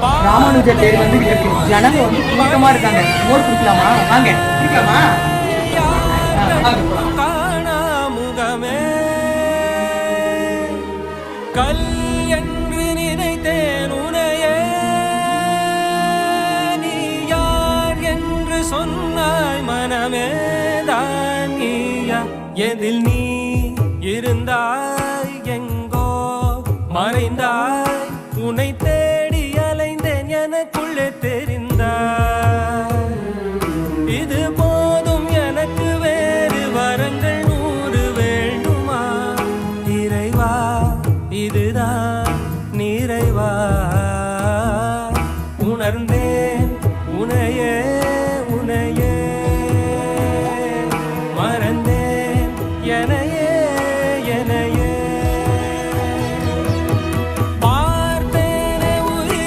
ராமானுஜ தேர் வந்து ஜனங்க வந்து கூட்டமாக இருக்காங்க. மோர் குடிக்கலாமா? வாங்க. குடிக்கலாமா? கல் என்று நினைத்தேன் உனையே. நீ யார் என்று சொன்னாய் மனமே. எதில் நீ இருந்தாய் எங்கோ. மறைந்தாய் உனைத்தே. இது